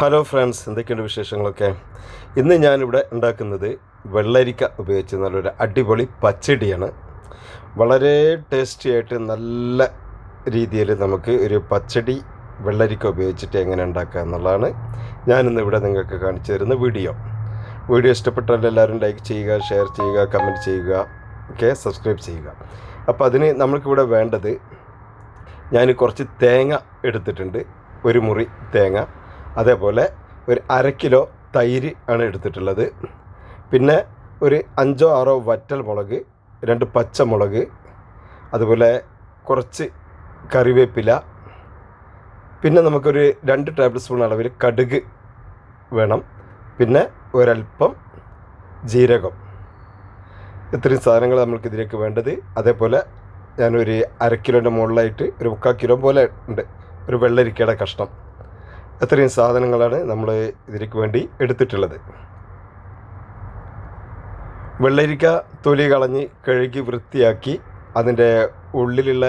Hello friends എന്തൊക്കെയുണ്ട് വിശേഷങ്ങളൊക്കെ? ഇന്ന് ഞാനിവിടെ ഉണ്ടാക്കുന്നത് വെള്ളരിക്ക ഉപയോഗിച്ച് നല്ലൊരു അടിപൊളി പച്ചടിയാണ്. വളരെ ടേസ്റ്റി ആയിട്ട് നല്ല രീതിയിൽ നമുക്ക് ഒരു പച്ചടി വെള്ളരിക്ക ഉപയോഗിച്ചിട്ട് എങ്ങനെ ഉണ്ടാക്കുക എന്നുള്ളതാണ് ഞാനിന്ന് ഇവിടെ നിങ്ങൾക്ക് കാണിച്ചു തരുന്ന വീഡിയോ. വീഡിയോ ഇഷ്ടപ്പെട്ടാൽ എല്ലാവരും ലൈക്ക് ചെയ്യുക ഷെയർ ചെയ്യുക കമന്റ് ചെയ്യുക ഒക്കെ സബ്സ്ക്രൈബ് ചെയ്യുക. അപ്പോൾ അതിന് നമ്മൾക്കിവിടെ വേണ്ടത് ഞാൻ കുറച്ച് തേങ്ങ എടുത്തിട്ടുണ്ട്. ഒരു മുറി തേങ്ങ. അതേപോലെ ഒരു അര കിലോ തൈര് ആണ് എടുത്തിട്ടുള്ളത്. പിന്നെ ഒരു അഞ്ചോ ആറോ വറ്റൽ മുളക് രണ്ട് പച്ചമുളക് അതുപോലെ കുറച്ച് കറിവേപ്പില പിന്നെ നമുക്കൊരു രണ്ട് ടേബിൾ സ്പൂൺ അളവിൽ കടുക് വേണം. പിന്നെ ഒരൽപ്പം ജീരകം. ഇത്രയും സാധനങ്ങൾ നമ്മൾക്ക് ഇതിലേക്ക് വേണ്ടത്. അതേപോലെ ഞാനൊരു അര കിലോന്റെ മുകളിലായിട്ട് ഒരു മുക്കാൽ കിലോ പോലെ ഉണ്ട്. ഒരു വെള്ളരിക്കയുടെ കഷ്ണം. അത്രയും സാധനങ്ങളാണ് നമ്മൾ ഇതിലേക്ക് വേണ്ടി എടുത്തിട്ടുള്ളത്. വെള്ളരിക്ക തൊലി കളഞ്ഞ് കഴുകി വൃത്തിയാക്കി അതിന്റെ ഉള്ളിലുള്ള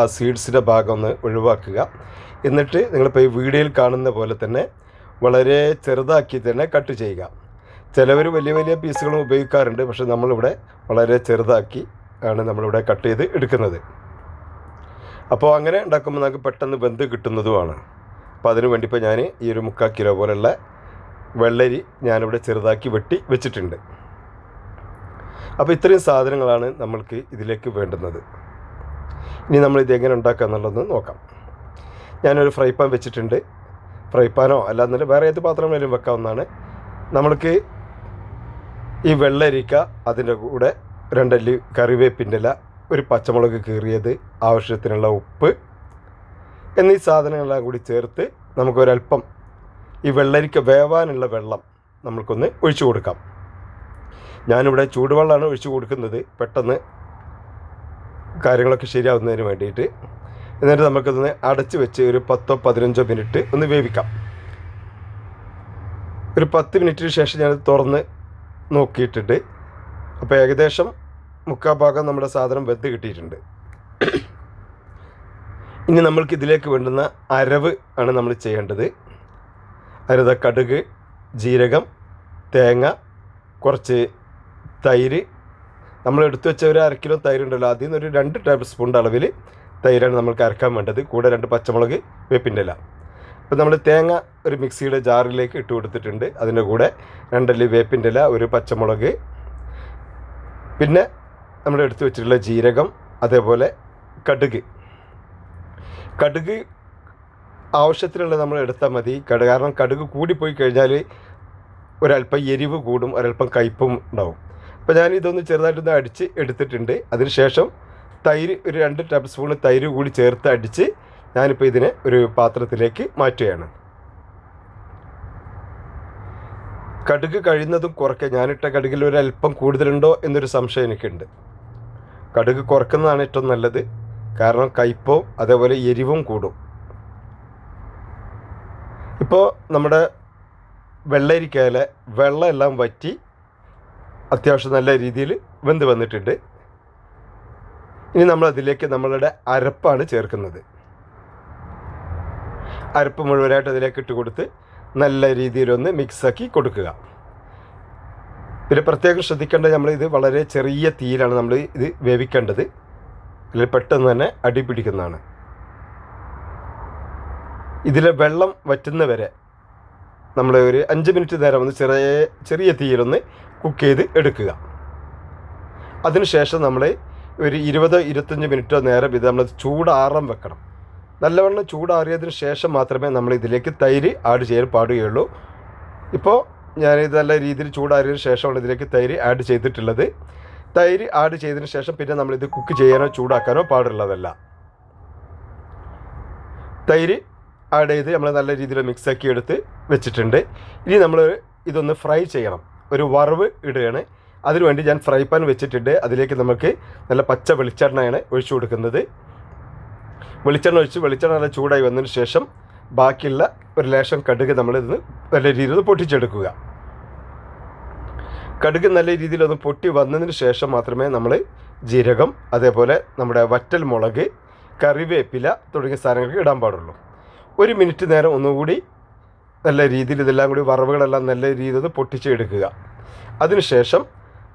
ആ സീഡ്സിന്റെ ഭാഗം ഒന്ന് ഒഴിവാക്കുക. എന്നിട്ട് നിങ്ങളിപ്പോൾ ഈ വീഡിയോയിൽ കാണുന്ന പോലെ തന്നെ വളരെ ചെറുതാക്കി തന്നെ കട്ട് ചെയ്യുക. ചിലവർ വലിയ വലിയ പീസുകളും ഉപയോഗിക്കാറുണ്ട് പക്ഷെ നമ്മളിവിടെ വളരെ ചെറുതാക്കി ആണ് നമ്മളിവിടെ കട്ട് ചെയ്ത് എടുക്കുന്നത്. അപ്പോൾ അങ്ങനെ ഉണ്ടാക്കുമ്പോൾ നമുക്ക് പെട്ടെന്ന് ബന്ധ് കിട്ടുന്നതുമാണ്. അപ്പോൾ അതിന് വേണ്ടി ഇപ്പോൾ ഞാൻ ഈ ഒരു മുക്കാൽ കിലോ പോലുള്ള വെള്ളരി ഞാനിവിടെ ചെറുതാക്കി വെട്ടി വെച്ചിട്ടുണ്ട്. അപ്പോൾ ഇത്രയും സാധനങ്ങളാണ് നമ്മൾക്ക് ഇതിലേക്ക് വേണ്ടുന്നത്. ഇനി നമ്മൾ ഇതെങ്ങനെ ഉണ്ടാക്കുക എന്നുള്ളതെന്ന് നോക്കാം. ഞാനൊരു ഫ്രൈ പാൻ വെച്ചിട്ടുണ്ട്. ഫ്രൈ പാനോ അല്ലാന്നല്ല വേറെ ഏത് പാത്രം വെക്കാവുന്നതാണ്. നമ്മൾക്ക് ഈ വെള്ളരിക്ക അതിന്റെ കൂടെ രണ്ടല്ലി കറിവേപ്പിന്റെ ഇല ഒരു പച്ചമുളക് കീറിയത് ആവശ്യത്തിനുള്ള ഉപ്പ് എന്നീ സാധനങ്ങളെല്ലാം കൂടി ചേർത്ത് നമുക്കൊരല്പം ഈ വെള്ളരിക്ക വേവാനുള്ള വെള്ളം നമ്മൾക്കൊന്ന് ഒഴിച്ചു കൊടുക്കാം. ഞാനിവിടെ ചൂടുവെള്ളമാണ് ഒഴിച്ചു കൊടുക്കുന്നത്. പെട്ടെന്ന് കാര്യങ്ങളൊക്കെ ശരിയാവുന്നതിന് വേണ്ടിയിട്ട്. എന്നിട്ട് നമുക്കതൊന്ന് അടച്ച് വെച്ച് ഒരു പത്തോ പതിനഞ്ചോ മിനിറ്റ് ഒന്ന് വേവിക്കാം. ഒരു പത്ത് മിനിറ്റിന് ശേഷം ഞാനത് തുറന്ന് നോക്കിയിട്ടുണ്ട്. അപ്പോൾ ഏകദേശം മുക്കാൽ ഭാഗം നമ്മുടെ സാധനം വെന്ത് കിട്ടിയിട്ടുണ്ട്. ഇനി നമ്മൾക്ക് ഇതിലേക്ക് വേണ്ടുന്ന അരവ് ആണ് നമ്മൾ ചെയ്യേണ്ടത്. അരത കടുക് ജീരകം തേങ്ങ കുറച്ച് തൈര്. നമ്മൾ എടുത്തു വെച്ച ഒരു അര കിലോ തൈര് ഉണ്ടല്ലോ അതിൽ നിന്നൊരു രണ്ട് ടേബിൾ സ്പൂണിന്റെ അളവിൽ തൈരാണ് നമ്മൾക്ക് അരക്കാൻ വേണ്ടത്. കൂടെ രണ്ട് പച്ചമുളക് വേപ്പിന്റെ ഇല. അപ്പോൾ നമ്മൾ തേങ്ങ ഒരു മിക്സിയുടെ ജാറിലേക്ക് ഇട്ട് കൊടുത്തിട്ടുണ്ട്. അതിന്റെ കൂടെ രണ്ടല്ലി വേപ്പിന്റെ ഇല ഒരു പച്ചമുളക്. പിന്നെ നമ്മൾ എടുത്തു വെച്ചിട്ടുള്ള ജീരകം അതേപോലെ കടുക്. കടുക് ആവശ്യത്തിനുള്ള നമ്മൾ എടുത്താൽ മതി. കടുക് കാരണം കടുക് കൂടിപ്പോയി കഴിഞ്ഞാൽ ഒരല്പം എരിവ് കൂടും ഒരല്പം കയ്പും ഉണ്ടാവും. അപ്പോൾ ഞാൻ ഇതൊന്ന് ചെറുതായിട്ടൊന്ന് അടിച്ച് എടുത്തിട്ടുണ്ട്. അതിനുശേഷം തൈര് ഒരു രണ്ട് ടേബിൾ സ്പൂൺ തൈര് കൂടി ചേർത്ത് അടിച്ച് ഞാനിപ്പോൾ ഇതിനെ ഒരു പാത്രത്തിലേക്ക് മാറ്റുകയാണ്. കടുക് കഴിയുന്നതും കുറയ്ക്കുക. ഞാനിട്ട കടുകിൽ ഒരു അല്പം കൂടുതലുണ്ടോ എന്നൊരു സംശയം എനിക്കുണ്ട്. കടുക് കുറക്കുന്നതാണ് ഏറ്റവും നല്ലത്. കാരണം കയ്പോ അതേപോലെ എരിവും കൂടും. ഇപ്പോൾ നമ്മുടെ വെള്ളരിക്കയിലെ വെള്ളമെല്ലാം വറ്റി അത്യാവശ്യം നല്ല രീതിയിൽ വെന്ത് വന്നിട്ടുണ്ട്. ഇനി നമ്മൾ അതിലേക്ക് നമ്മളുടെ അരപ്പാണ് ചേർക്കുന്നത്. അരപ്പ് മുഴുവനായിട്ട് അതിലേക്ക് ഇട്ട് കൊടുത്ത് നല്ല രീതിയിലൊന്ന് മിക്സാക്കി കൊടുക്കുക. പിന്നെ പ്രത്യേകം ശ്രദ്ധിക്കേണ്ടത് നമ്മൾ ഇത് വളരെ ചെറിയ തീയിലാണ് നമ്മൾ ഇത് വേവിക്കേണ്ടത്. അല്ലെങ്കിൽ പെട്ടെന്ന് തന്നെ അടി പിടിക്കുന്നതാണ്. ഇതിലെ വെള്ളം വറ്റുന്നവരെ നമ്മൾ ഒരു അഞ്ച് മിനിറ്റ് നേരം ഒന്ന് ചെറിയ ചെറിയ തീയിലൊന്ന് കുക്ക് ചെയ്ത് എടുക്കുക. അതിനുശേഷം നമ്മൾ ഒരു ഇരുപതോ ഇരുപത്തഞ്ച് മിനിറ്റോ നേരം ഇത് നമ്മൾ ചൂടാറാൻ വെക്കണം. നല്ലവണ്ണം ചൂടാറിയതിന് ശേഷം മാത്രമേ നമ്മൾ ഇതിലേക്ക് തൈര് ആഡ് ചെയ്യാൻ പാടുകയുള്ളൂ. ഇപ്പോൾ ഞാനിത് നല്ല രീതിയിൽ ചൂടാറിയതിന് ശേഷമാണ് ഇതിലേക്ക് തൈര് ആഡ് ചെയ്തിട്ടുള്ളത്. തൈര് ആഡ് ചെയ്തതിന് ശേഷം പിന്നെ നമ്മളിത് കുക്ക് ചെയ്യാനോ ചൂടാക്കാനോ പാടുള്ളതല്ല. തൈര് ആഡ് ചെയ്ത് നമ്മൾ നല്ല രീതിയിൽ മിക്സാക്കി എടുത്ത് വെച്ചിട്ടുണ്ട്. ഇനി നമ്മൾ ഇതൊന്ന് ഫ്രൈ ചെയ്യണം. ഒരു വറവ് ഇടുകയാണ്. അതിനുവേണ്ടി ഞാൻ ഫ്രൈ പാൻ വെച്ചിട്ടുണ്ട്. അതിലേക്ക് നമുക്ക് നല്ല പച്ച വെളിച്ചെണ്ണയാണ് ഒഴിച്ചു കൊടുക്കുന്നത്. വെളിച്ചെണ്ണ ഒഴിച്ച് വെളിച്ചെണ്ണ നല്ല ചൂടായി വന്നതിന് ശേഷം ബാക്കിയുള്ള ഒരു ലേശം കടുക് നമ്മളിത് നല്ല രീതിയിൽ പൊട്ടിച്ചെടുക്കുക. കടുക് നല്ല രീതിയിൽ ഒന്ന് പൊട്ടി വന്നതിന് ശേഷം മാത്രമേ നമ്മൾ ജീരകം അതേപോലെ നമ്മുടെ വറ്റൽ മുളക് കറിവേപ്പില തുടങ്ങിയ സാധനങ്ങൾക്ക് ഇടാൻ പാടുള്ളൂ. ഒരു മിനിറ്റ് നേരം ഒന്നുകൂടി നല്ല രീതിയിൽ ഇതെല്ലാം കൂടി വറവുകളെല്ലാം നല്ല രീതിയിൽ ഒന്ന് പൊട്ടിച്ചെടുക്കുക. അതിനുശേഷം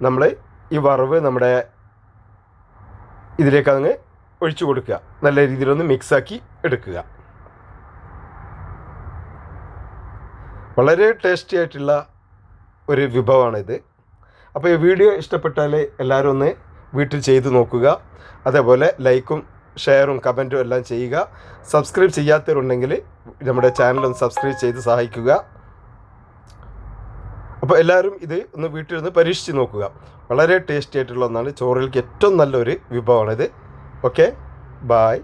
നമ്മൾ ഈ വറവ് നമ്മുടെ ഇതിലേക്ക് അങ്ങ് ഒഴിച്ചു കൊടുക്കുക. നല്ല രീതിയിലൊന്ന് മിക്സാക്കി എടുക്കുക. വളരെ ടേസ്റ്റി ആയിട്ടുള്ള ഒരു വിഭവമാണിത്. അപ്പോൾ ഈ വീഡിയോ ഇഷ്ടപ്പെട്ടാൽ എല്ലാവരും ഒന്ന് വീട്ടിൽ ചെയ്തു നോക്കുക. അതേപോലെ ലൈക്കും ഷെയറും കമന്റും എല്ലാം ചെയ്യുക. സബ്സ്ക്രൈബ് ചെയ്യാത്തവരുണ്ടെങ്കിൽ നമ്മുടെ ചാനൽ ഒന്ന് സബ്സ്ക്രൈബ് ചെയ്ത് സഹായിക്കുക. അപ്പോൾ എല്ലാവരും ഇത് ഒന്ന് വീട്ടിൽ ഒന്ന് പരീക്ഷിച്ച് നോക്കുക. വളരെ ടേസ്റ്റി ആയിട്ടുള്ള ഒന്നാണ്. ചോറിലേക്ക് ഏറ്റവും നല്ലൊരു വിഭവമാണിത്. ഓക്കെ? ബായ്